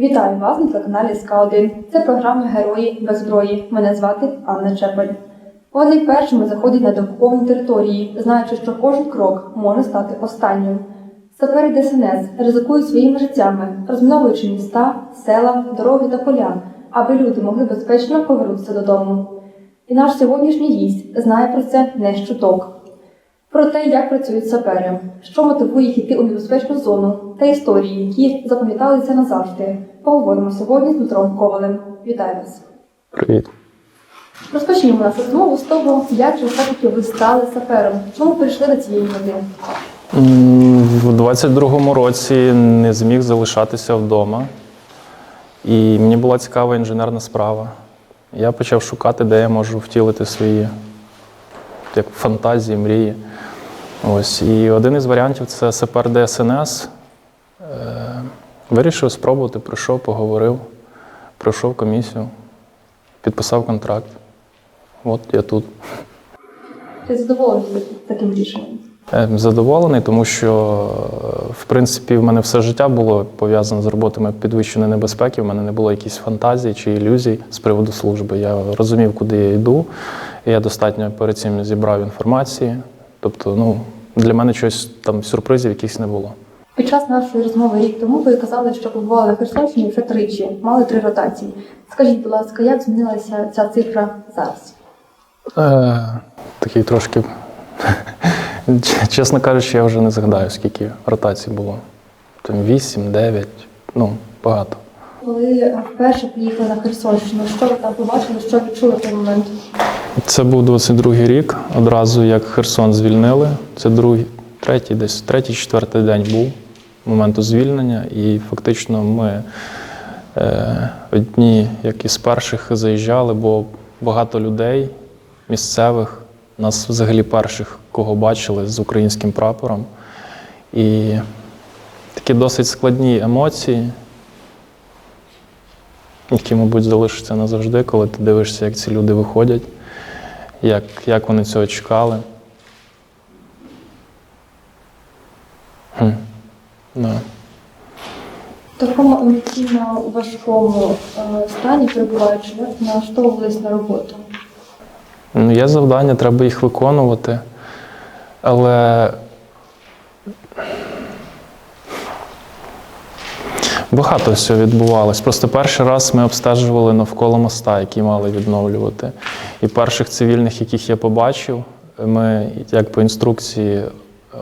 Вітаю вас на телеканалі СК1. Це програма Герої без зброї. Мене звати Анна Чепель. Вони першими заходять на деокуповані території, знаючи, що кожен крок може стати останнім. Сапери ДСНС ризикують своїми життями, розміновуючи міста, села, дороги та поля, аби люди могли безпечно повернутися додому. І наш сьогоднішній гість знає про це не з чуток. Про те, як працюють сапери, що мотивує їх йти у небезпечну зону та історії, які запам'яталися назавжди. Поговоримо сьогодні з Дмитром Ковалем. Вітаю вас! Привіт. Розпочнімо нашу розмову з того, як же все-таки ви стали сапером. Чому прийшли до цієї? М, У 22-му році не зміг залишатися вдома, і мені була цікава інженерна справа. Я почав шукати, де я можу втілити свої як фантазії, мрії. Ось. І один із варіантів це СПР ДСНС. Е, Вирішив спробувати, прийшов, поговорив, пройшов комісію, підписав контракт. От я тут. Чи задоволені ви таким рішенням? Е, Задоволений, тому що, е, в принципі, в мене все життя було пов'язане з роботами підвищеної небезпеки. В мене не було якісь фантазій чи ілюзій з приводу служби. Я розумів, куди я йду. Я достатньо перед цим зібрав інформації. Тобто, ну, для мене щось там сюрпризів якихось не було. Під час нашої розмови рік тому ви казали, що побували на Херсонщині вже тричі, мали три ротації. Скажіть, будь ласка, як змінилася ця цифра зараз? Е, такий трошки, чесно кажучи, я вже не згадаю, скільки ротацій було. Там 8, 9, ну, багато. Коли вперше приїхали на Херсонщину, що ви там побачили, що відчули в той момент? Це був 22-й рік. Одразу як Херсон звільнили. Це другий, третій, десь третій, четвертий день був моменту звільнення. І фактично ми е, одні, як із перших, заїжджали, бо багато людей місцевих, нас взагалі перших, кого бачили з українським прапором. І такі досить складні емоції, які, мабуть, залишаться назавжди, коли ти дивишся, як ці люди виходять як, як вони цього чекали. Хм. Да. В такому емоційно важкому е, стані перебуваючи, налаштовувались на роботу. Ну, є завдання, треба їх виконувати. Але багато всього відбувалось. Просто перший раз ми обстежували навколо моста, який мали відновлювати. І перших цивільних, яких я побачив, ми як по інструкції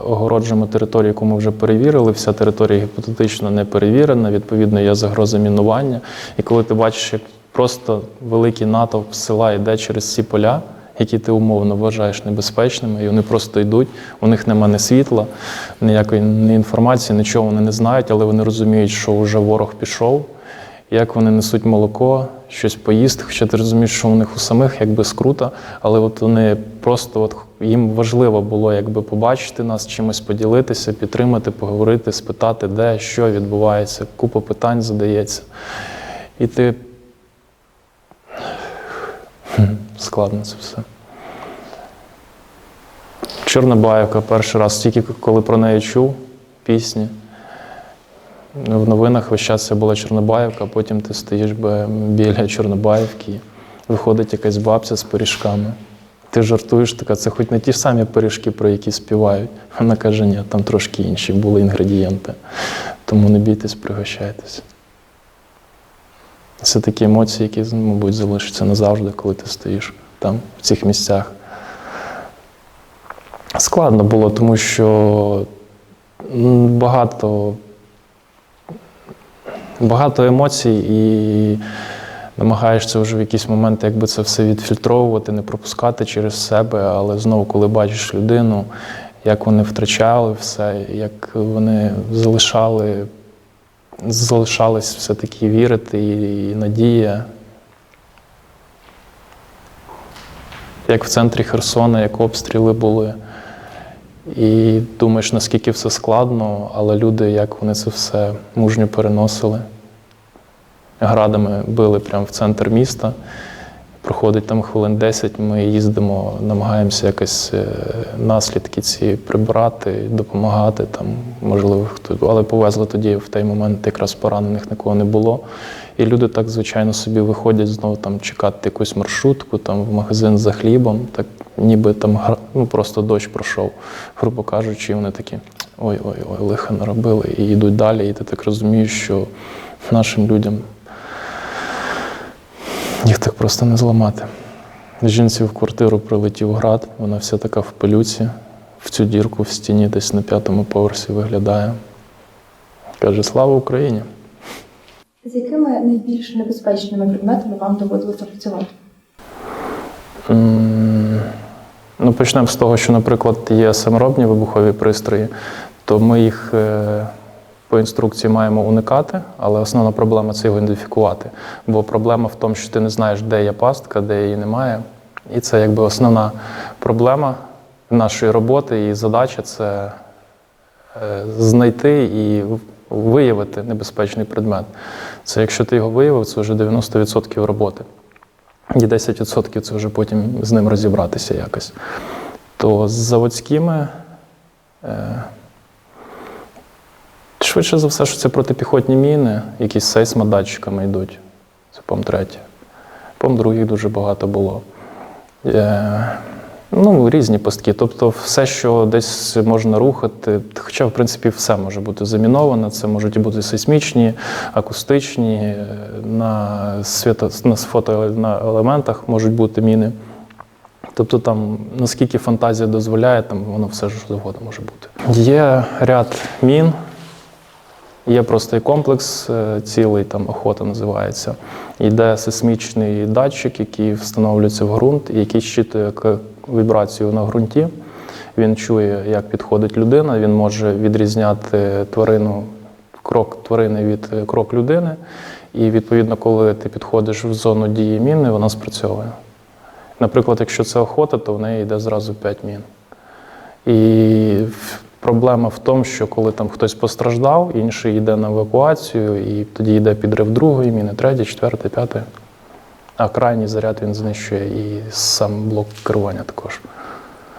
огороджуємо територію, яку ми вже перевірили. Вся територія гіпотетично не перевірена, відповідно, є загроза мінування. І коли ти бачиш, як просто великий натовп села йде через ці поля, які ти умовно вважаєш небезпечними, і вони просто йдуть, у них немає ні світла, ніякої ні інформації, нічого вони не знають, але вони розуміють, що вже ворог пішов, як вони несуть молоко, щось поїсти, хоча ти розумієш, що у них у самих якби скрута, але от вони просто от їм важливо було якби побачити нас, чимось поділитися, підтримати, поговорити, спитати, де, що відбувається, купа питань задається. І ти складно це все. Чорнобаївка перший раз, тільки коли про неї чув пісні. В новинах весь час це була Чорнобаївка, а потім ти стоїш біля Чорнобаївки, виходить якась бабця з пиріжками. Ти жартуєш, така, це хоч не ті самі пиріжки, про які співають. Вона каже, ні, там трошки інші були інгредієнти. Тому не бійтесь, пригощайтесь. Це такі емоції, які, мабуть, залишаться назавжди, коли ти стоїш там, в цих місцях. Складно було, тому що багато, багато емоцій і намагаєшся вже в якийсь момент якби це все відфільтровувати, не пропускати через себе, але знову, коли бачиш людину, як вони втрачали все, як вони залишали залишалось все-таки вірити і надія. Як в центрі Херсона, як обстріли були. І думаєш, наскільки все складно, але люди, як вони це все мужньо переносили. Градами били прямо в центр міста. Проходить там хвилин 10, ми їздимо, намагаємося якось е, наслідки ці прибрати, допомагати там, можливо, хто, але повезли тоді в той момент якраз поранених нікого не було. І люди так, звичайно, собі виходять знову там чекати якусь маршрутку, там в магазин за хлібом, так ніби там ну, просто дощ пройшов, грубо кажучи, і вони такі ой-ой, ой, лиха наробили, і йдуть далі. І ти так розумієш, що нашим людям їх так просто не зламати. Жінці в квартиру прилетів град, вона вся така в пилюці, в цю дірку в стіні десь на п'ятому поверсі виглядає. Каже: Слава Україні! З якими найбільш небезпечними предметами вам доводилося працювати? Ну, почнемо з того, що, наприклад, є саморобні вибухові пристрої, то ми їх е, по інструкції маємо уникати, але основна проблема це його ідентифікувати. Бо проблема в тому, що ти не знаєш, де є пастка, де її немає. І це якби основна проблема нашої роботи і задача це е, знайти і виявити небезпечний предмет. Це якщо ти його виявив, це вже 90% роботи. І 10% це вже потім з ним розібратися якось. То з заводськими е, швидше за все, що це протипіхотні міни, які з сейсмодатчиками йдуть. Це пом третє. Пом других дуже багато було. Е, ну, різні пастки. Тобто все, що десь можна рухати, хоча, в принципі, все може бути заміноване. Це можуть бути сейсмічні, акустичні, е, на, світо, на фотоелементах можуть бути міни. Тобто там, наскільки фантазія дозволяє, там воно все ж завгодно може бути. Є ряд мін, Є простий комплекс е, цілий, там охота називається. Йде сейсмічний датчик, який встановлюється в ґрунт, який щитує вібрацію на ґрунті. Він чує, як підходить людина, він може відрізняти тварину, крок тварини від е, крок людини. І відповідно, коли ти підходиш в зону дії міни, вона спрацьовує. Наприклад, якщо це охота, то в неї йде зразу 5 мін. І проблема в тому, що коли там хтось постраждав, інший йде на евакуацію, і тоді йде підрив другої міни, третьої, четвертої, п'ятої. А крайній заряд він знищує і сам блок керування також.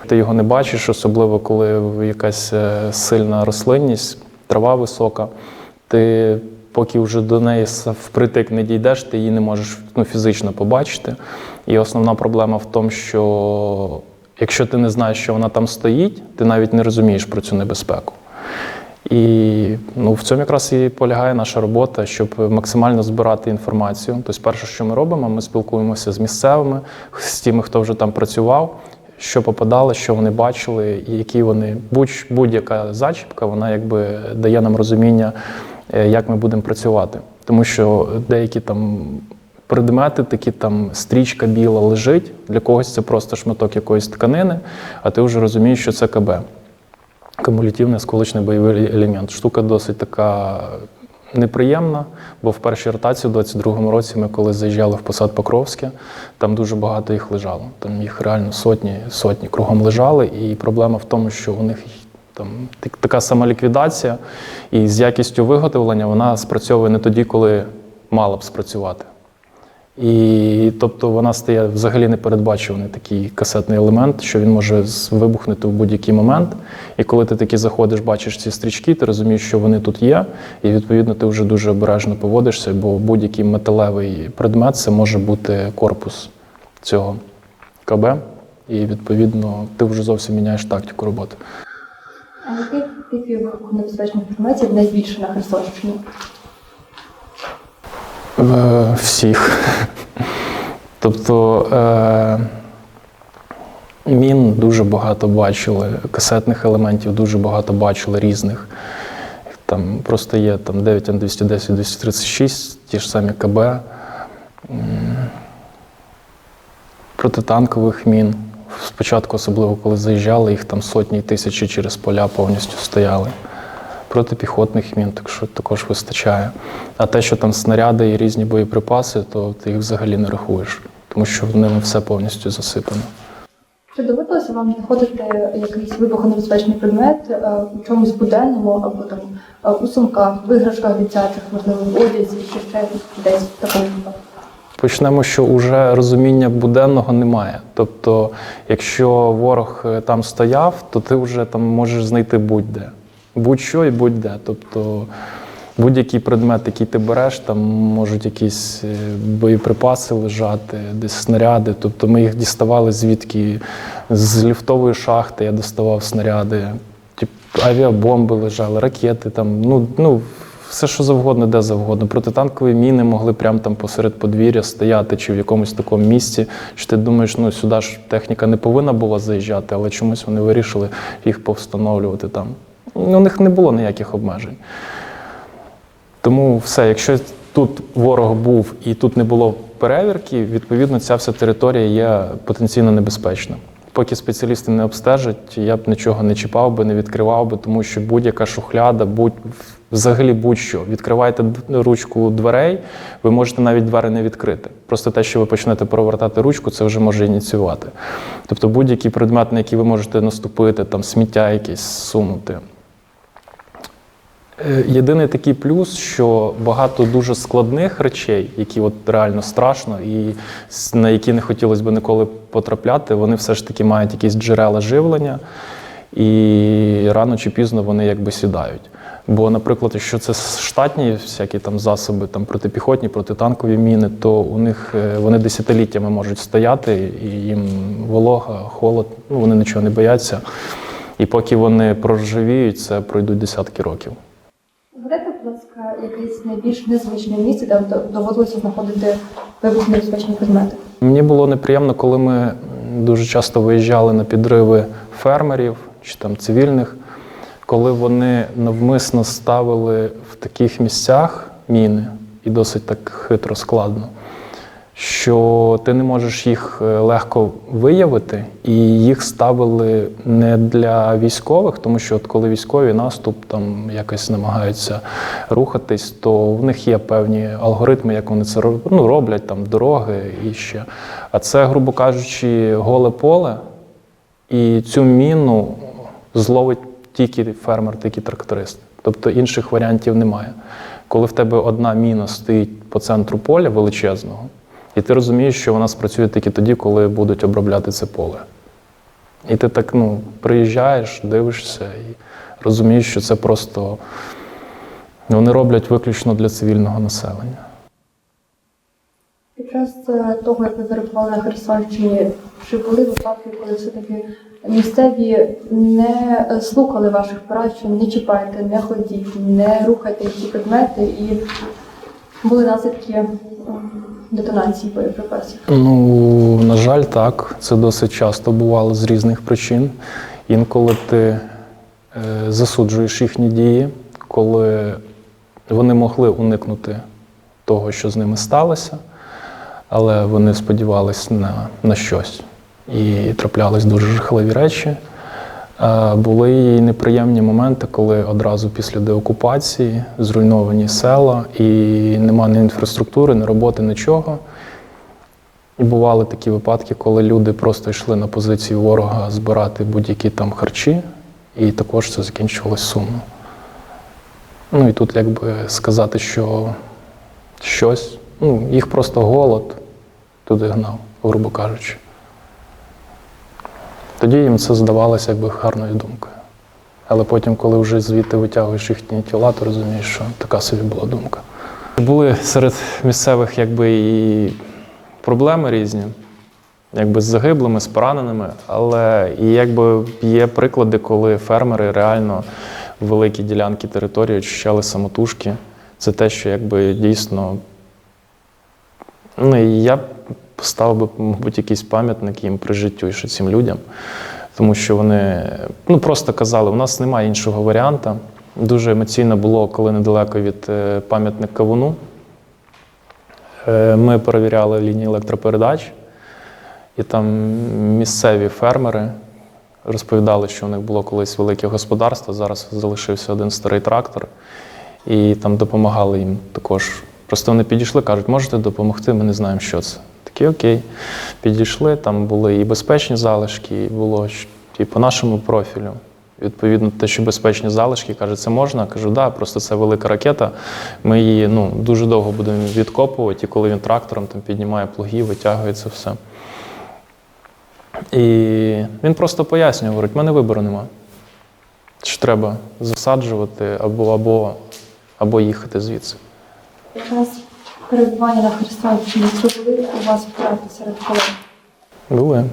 Ти його не бачиш, особливо коли якась е, сильна рослинність, трава висока. Ти поки вже до неї впритик не дійдеш, ти її не можеш ну, фізично побачити. І основна проблема в тому, що якщо ти не знаєш, що вона там стоїть, ти навіть не розумієш про цю небезпеку. І ну, в цьому якраз і полягає наша робота, щоб максимально збирати інформацію. Тобто, перше, що ми робимо, ми спілкуємося з місцевими, з тими, хто вже там працював, що попадало, що вони бачили, і які вони будь- будь-яка зачіпка, вона якби дає нам розуміння, е, як ми будемо працювати. Тому що деякі там предмети, такі там стрічка біла лежить, для когось це просто шматок якоїсь тканини, а ти вже розумієш, що це КБ кумулятивний осколочний бойовий елемент. Штука досить така неприємна, бо в першій ротації у 22-му році ми коли заїжджали в посад Покровське, там дуже багато їх лежало. Там їх реально сотні, сотні кругом лежали. І проблема в тому, що у них там така сама ліквідація, і з якістю виготовлення вона спрацьовує не тоді, коли мала б спрацювати. І тобто вона стає взагалі непередбачуваний такий касетний елемент, що він може вибухнути в будь-який момент. І коли ти таки заходиш, бачиш ці стрічки, ти розумієш, що вони тут є, і відповідно ти вже дуже обережно поводишся, бо будь-який металевий предмет це може бути корпус цього КБ. І відповідно ти вже зовсім міняєш тактику роботи. А яких типів вибухонебезпечних предметів найбільше на Херсонщині? Е, Всіх. Тобто е, мін дуже багато бачили, касетних елементів дуже багато бачили різних. Там просто є там 9 н 210 236 ті ж самі КБ. Протитанкових мін. Спочатку, особливо коли заїжджали, їх там сотні і тисячі через поля повністю стояли протипіхотних мін, так що також вистачає. А те, що там снаряди і різні боєприпаси, то ти їх взагалі не рахуєш, тому що в ними все повністю засипано. Чи доводилося вам знаходити якийсь вибухонебезпечний предмет е, у чомусь буденному або там е, у сумках, в іграшках дитячих, можливо, в одязі, чи ще десь в такому? Почнемо, що уже розуміння буденного немає. Тобто, якщо ворог е, там стояв, то ти вже там можеш знайти будь-де. Будь-що і будь-де. Тобто будь-який предмет, який ти береш, там можуть якісь е, боєприпаси лежати, десь снаряди. Тобто ми їх діставали звідки з ліфтової шахти я доставав снаряди, тип, авіабомби лежали, ракети там, ну, ну все, що завгодно, де завгодно. Протитанкові міни могли прямо там посеред подвір'я стояти чи в якомусь такому місці. Що ти думаєш, ну сюди ж техніка не повинна була заїжджати, але чомусь вони вирішили їх повстановлювати там. У них не було ніяких обмежень. Тому все, якщо тут ворог був і тут не було перевірки, відповідно, ця вся територія є потенційно небезпечна. Поки спеціалісти не обстежать, я б нічого не чіпав би, не відкривав би, тому що будь-яка шухляда, будь взагалі будь-що. Відкриваєте ручку дверей, ви можете навіть двері не відкрити. Просто те, що ви почнете провертати ручку, це вже може ініціювати. Тобто будь-який предмет, на який ви можете наступити, там сміття якесь сунути. Е, Єдиний такий плюс, що багато дуже складних речей, які от реально страшно, і на які не хотілося б ніколи потрапляти, вони все ж таки мають якісь джерела живлення, і рано чи пізно вони якби сідають. Бо, наприклад, якщо це штатні всякі там засоби, там протипіхотні, протитанкові міни, то у них е, вони десятиліттями можуть стояти, і їм волога, холод, ну вони нічого не бояться. І поки вони проржавіють, це пройдуть десятки років. Якесь найбільш незвичне місце, де доводилося знаходити вибухонебезпечні предмети. Мені було неприємно, коли ми дуже часто виїжджали на підриви фермерів чи там цивільних, коли вони навмисно ставили в таких місцях міни, і досить так хитро складно, що ти не можеш їх е, легко виявити, і їх ставили не для військових, тому що от коли військові наступ там якось намагаються рухатись, то в них є певні алгоритми, як вони це ну, роблять, там дороги і ще. А це, грубо кажучи, голе поле, і цю міну зловить тільки фермер, тільки тракторист. Тобто інших варіантів немає. Коли в тебе одна міна стоїть по центру поля величезного, і ти розумієш, що вона спрацює тільки тоді, коли будуть обробляти це поле. І ти так ну, приїжджаєш, дивишся і розумієш, що це просто вони роблять виключно для цивільного населення. Під час е, того, як ви перебували на Херсонщині, чи були випадки, коли все-таки місцеві не слухали ваших порад, не чіпайте, не ходіть, не рухайте ці предмети і були наслідки детонації боєприпасів? Ну, на жаль, так. Це досить часто бувало з різних причин. Інколи ти е, засуджуєш їхні дії, коли вони могли уникнути того, що з ними сталося, але вони сподівались на, на щось. І траплялись дуже жахливі речі. Е, Були і неприємні моменти, коли одразу після деокупації зруйновані села, і нема ні інфраструктури, ні роботи, нічого. І бували такі випадки, коли люди просто йшли на позицію ворога збирати будь-які там харчі, і також це закінчувалось сумно. Ну і тут якби сказати, що щось, ну, їх просто голод туди гнав, грубо кажучи. Тоді їм це здавалося якби гарною думкою. Але потім, коли вже звідти витягуєш їхні тіла, то розумієш, що така собі була думка. Були серед місцевих якби і проблеми різні, якби з загиблими, з пораненими, але і якби є приклади, коли фермери реально великі ділянки території очищали самотужки. Це те, що якби дійсно. Ну, я поставив би, мабуть, якийсь пам'ятник їм при життю і ще цим людям. Тому що вони ну, просто казали, у нас немає іншого варіанту. Дуже емоційно було, коли недалеко від е, пам'ятник Кавуну. Е, Ми перевіряли лінії електропередач, і там місцеві фермери розповідали, що у них було колись велике господарство, зараз залишився один старий трактор, і там допомагали їм також. Просто вони підійшли, кажуть, можете допомогти, ми не знаємо, що це. Такі окей. Підійшли, там були і безпечні залишки, і було і по нашому профілю. Відповідно, те, що безпечні залишки, каже, це можна. Кажу, да, просто це велика ракета. Ми її ну, дуже довго будемо відкопувати, і коли він трактором там піднімає плуги, витягує це все. І він просто пояснює, говорить, в мене вибору нема. Що треба засаджувати або, або, або їхати звідси. Під час перебування на Херсонщині чи були у вас втрати серед колег? Були.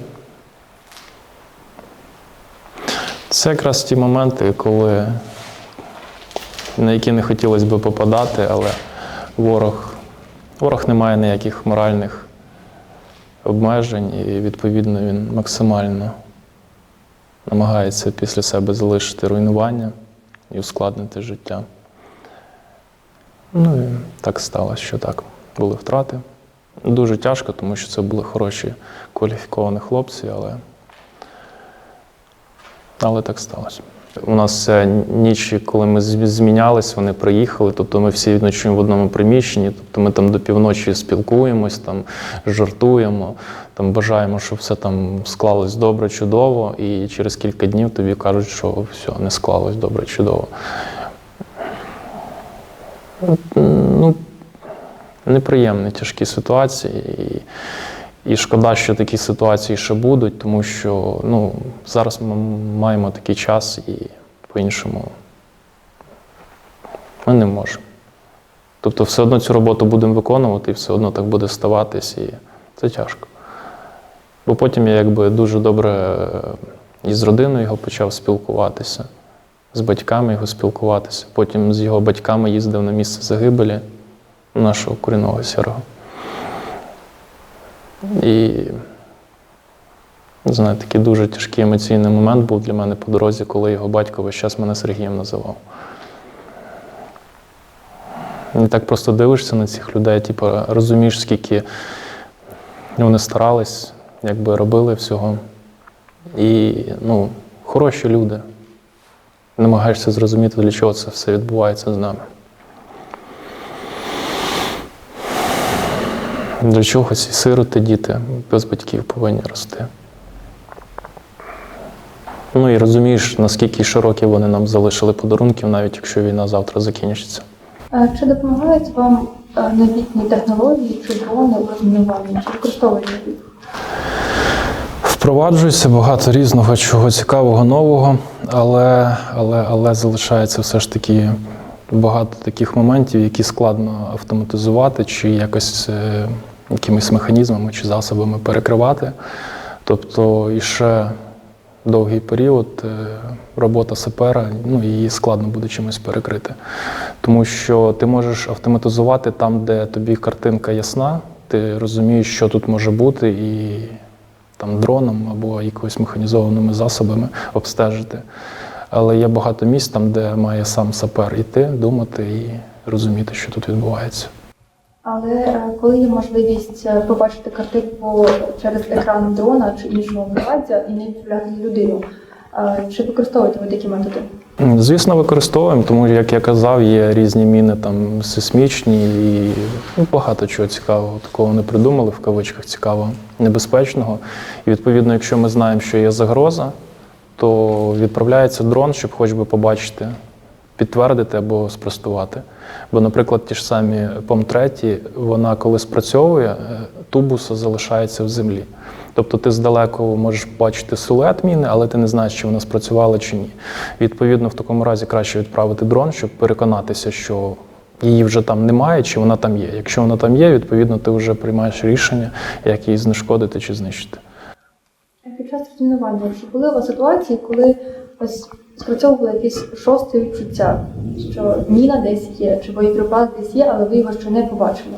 Це якраз ті моменти, коли, на які не хотілося би попадати, але ворог, ворог не має ніяких моральних обмежень, і відповідно він максимально намагається після себе залишити руйнування і ускладнити життя. Ну і так сталося, що так. Були втрати. Дуже тяжко, тому що це були хороші кваліфіковані хлопці, але, але так сталося. У нас ніч, коли ми змінялись, вони приїхали, тобто ми всі ночуємо в одному приміщенні, тобто ми там до півночі спілкуємось, там жартуємо, там бажаємо, щоб все там склалось добре, чудово, і через кілька днів тобі кажуть, що все, не склалось добре, чудово. Ну, неприємні, тяжкі ситуації. І, і шкода, що такі ситуації ще будуть, тому що ну, зараз ми маємо такий час і по-іншому ми не можемо. Тобто все одно цю роботу будемо виконувати, і все одно так буде ставатись, і це тяжко. Бо потім я якби дуже добре е, і з родиною його почав спілкуватися, з батьками його спілкуватися. Потім з його батьками їздив на місце загибелі нашого корінного сірого. І знаю, такий дуже тяжкий емоційний момент був для мене по дорозі, коли його батько весь час мене Сергієм називав. І так просто дивишся на цих людей, типу, розумієш, скільки вони старались, якби робили всього. І ну, хороші люди. Намагаєшся зрозуміти, для чого це все відбувається з нами. Для чого ці сироти, діти без батьків повинні рости. Ну і розумієш, наскільки широкі вони нам залишили подарунків, навіть якщо війна завтра закінчиться. Чи допомагають вам е, новітні технології чи дрони у розмінуванні? Чи використовуєте їх? Впроваджується багато різного чого цікавого, нового, але, але, але залишається все ж таки багато таких моментів, які складно автоматизувати чи якось е, якимись механізмами чи засобами перекривати. Тобто і ще довгий період е, робота сапера, ну, її складно буде чимось перекрити. Тому що ти можеш автоматизувати там, де тобі картинка ясна, ти розумієш, що тут може бути, і там дроном або якоюсь механізованими засобами обстежити. Але є багато місць там, де має сам сапер іти, думати і розуміти, що тут відбувається. Але е, коли є можливість е, побачити картинку через екран дрона чи іншого приладдя і не відправляти людину, е, чи використовуєте ви такі методи? Звісно, використовуємо, тому як я казав, є різні міни там сейсмічні і ну, багато чого цікавого. Такого не придумали в кавичках цікавого, небезпечного. І відповідно, якщо ми знаємо, що є загроза, то відправляється дрон, щоб хоч би побачити, підтвердити або спростувати. Бо, наприклад, ті ж самі ПОМ-3, вона коли спрацьовує, е, тубус залишається в землі. Тобто ти здалеку можеш бачити силует міни, але ти не знаєш, чи вона спрацювала чи ні. Відповідно, в такому разі краще відправити дрон, щоб переконатися, що її вже там немає, чи вона там є. Якщо вона там є, відповідно ти вже приймаєш рішення, як її знешкодити чи знищити. Під час розмінування чи були у вас ситуації, коли ось спрацьовувало якесь шосте відчуття, що міна десь є, чи боєприпас десь є, але ви його ще не побачили?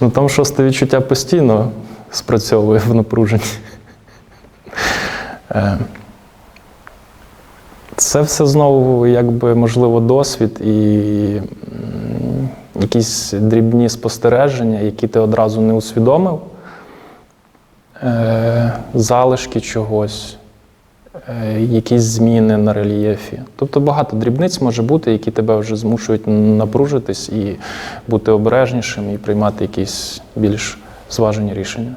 Ну там шосте відчуття постійно спрацьовує в напруженні. Е, Це все знову, якби, можливо, досвід і якісь дрібні спостереження, які ти одразу не усвідомив, Е, залишки чогось, е, якісь зміни на рельєфі. Тобто багато дрібниць може бути, які тебе вже змушують напружитись і бути обережнішим і приймати якісь більш зважені рішення.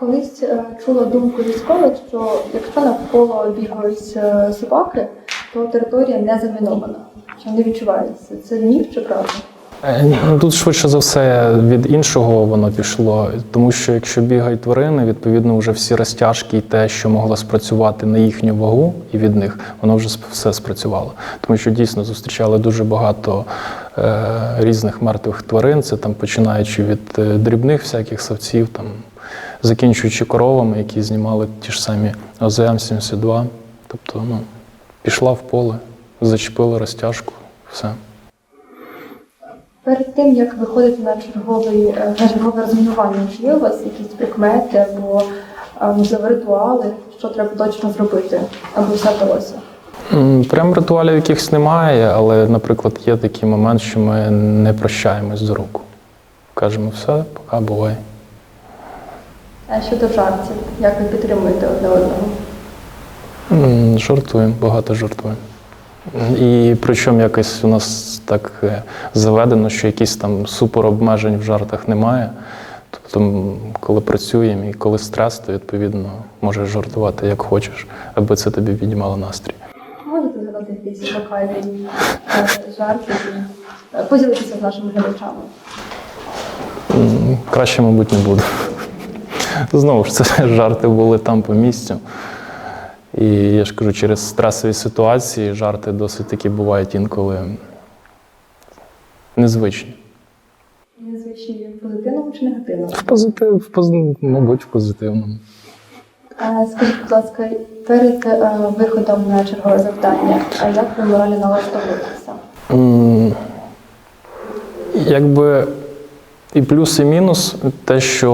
Колись е, чула думку військових, що якщо навколо бігають е, собаки, що територія не замінована. Чи не відчувається? Це міф чи правда? Е, Тут швидше за все від іншого воно пішло, тому що якщо бігають тварини, відповідно вже всі розтяжки і те, що могло спрацювати на їхню вагу і від них, воно вже все спрацювало. Тому що дійсно зустрічали дуже багато е, різних мертвих тварин, це там починаючи від е, дрібних всяких савців, там закінчуючи коровами, які знімали ті ж самі ОЗМ-72. Тобто, ну, пішла в поле, зачепила розтяжку, все. Перед тим як виходити на черговий е, на чергове розмінування, чи є у вас якісь прикмети або можливо ритуали, що треба точно зробити, аби все вдалося? Прям ритуалів якихось немає, але, наприклад, є такий момент, що ми не прощаємось до руку. Кажемо, все, пока бувай. А щодо жартів, як ви підтримуєте одне одного? Жартуємо, багато жартуємо. І причому якось у нас так е, заведено, що якісь там супер обмежень в жартах немає. Тобто, коли працюємо і коли стрес, то відповідно можеш жартувати як хочеш, аби це тобі піднімало настрій. Можете згадати якісь локальні е, жарти і е, поділитися з нашими глядачами? Краще, мабуть, не буду. Знову ж це жарти були там по місцю. І я ж кажу, через стресові ситуації жарти досить таки бувають інколи незвичні. Незвичні в позитивному чи негативному? В позитив, в пози- мабуть, в позитивному. Скажіть, будь ласка, перед е, виходом на чергове завдання, а як ви морально налаштовуєтеся? Якби і плюс, і мінус, те, що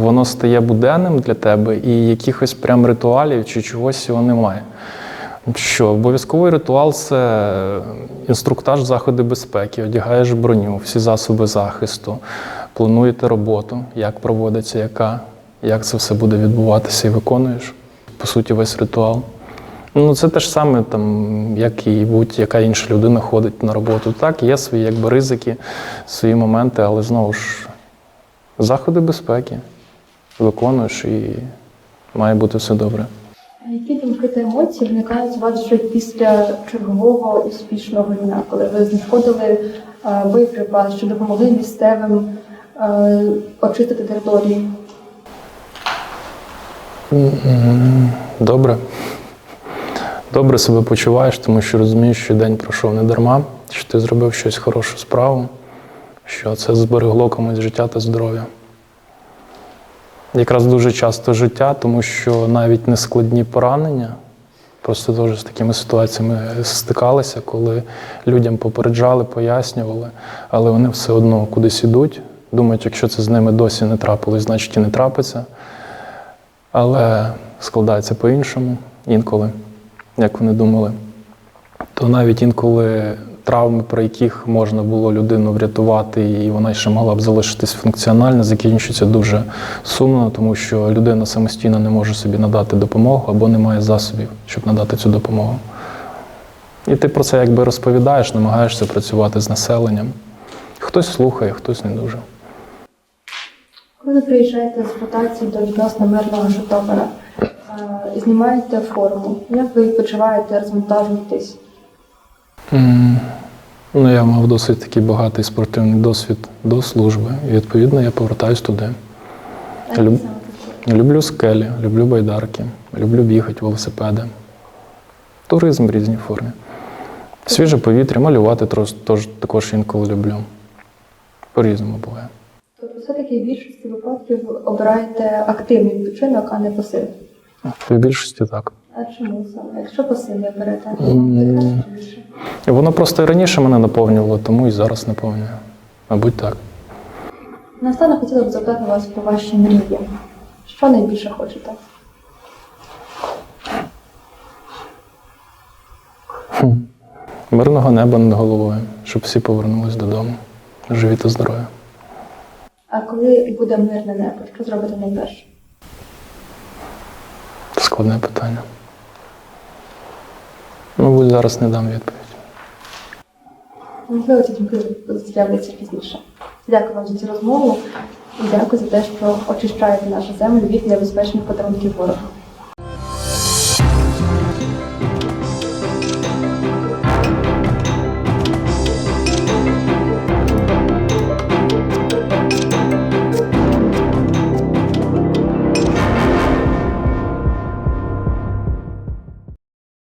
воно стає буденним для тебе, і якихось прям ритуалів чи чогось його немає. Що обов'язковий ритуал це інструктаж заходи безпеки, одягаєш броню, всі засоби захисту, плануєте роботу, як проводиться, яка, як це все буде відбуватися, і виконуєш, по суті, весь ритуал. Ну, це те ж саме, там, як і будь-яка інша людина ходить на роботу. Так, є свої якби, ризики, свої моменти, але знову ж заходи безпеки виконуєш і має бути все добре. А Які думки та емоції виникають у вас вже після чергового успішного дня, коли ви знаходили е, боєприпас, що допомогли місцевим е, очистити території? Добре. Добре себе почуваєш, тому що розумієш, що день пройшов не дарма, що ти зробив щось хорошу справу, що це зберегло комусь життя та здоров'я. Якраз дуже часто життя, тому що навіть нескладні поранення, просто теж з такими ситуаціями стикалися, коли людям попереджали, пояснювали, але вони все одно кудись ідуть, думають, якщо це з ними досі не трапилось, значить і не трапиться. Але складається по-іншому інколи, як вони думали. То навіть інколи травми, про яких можна було людину врятувати, і вона ще могла б залишитись функціонально, закінчуються дуже сумно, тому що людина самостійно не може собі надати допомогу або не має засобів, щоб надати цю допомогу. І ти про це якби розповідаєш, намагаєшся працювати з населенням. Хтось слухає, хтось не дуже. Коли ви приїжджаєте з ротації до відносно мирного Житомира, знімаєте форму, як ви відпочиваєте, розвантажуєтесь? М, Ну, я мав досить такий багатий спортивний досвід до служби. І відповідно я повертаюсь туди. Люб- Люблю скелі, люблю байдарки, люблю бігати, велосипеди. Туризм в різній формі. Свіже повітря, малювати тож, також інколи люблю. По-різному буває. Тобто все-таки в більшості випадків обираєте активний відпочинок, а не пасив. В більшості так. А чому саме? Якщо М. то краще воно просто і раніше мене наповнювало, тому і зараз наповнює. Мабуть, так. Наостанок хотіла б запитати вас про ваші мрії. Що найбільше хочете? Мирного неба над головою, щоб всі повернулись додому. Живі та здорові. А коли буде мирне небо, що зробите найперше? Складне питання. Мабуть, зараз не дам відповідь. Можливо, ці думки з'являться пізніше. Дякую вам за цю розмову і дякую за те, що очищаєте нашу землю від небезпечних подарунків ворога.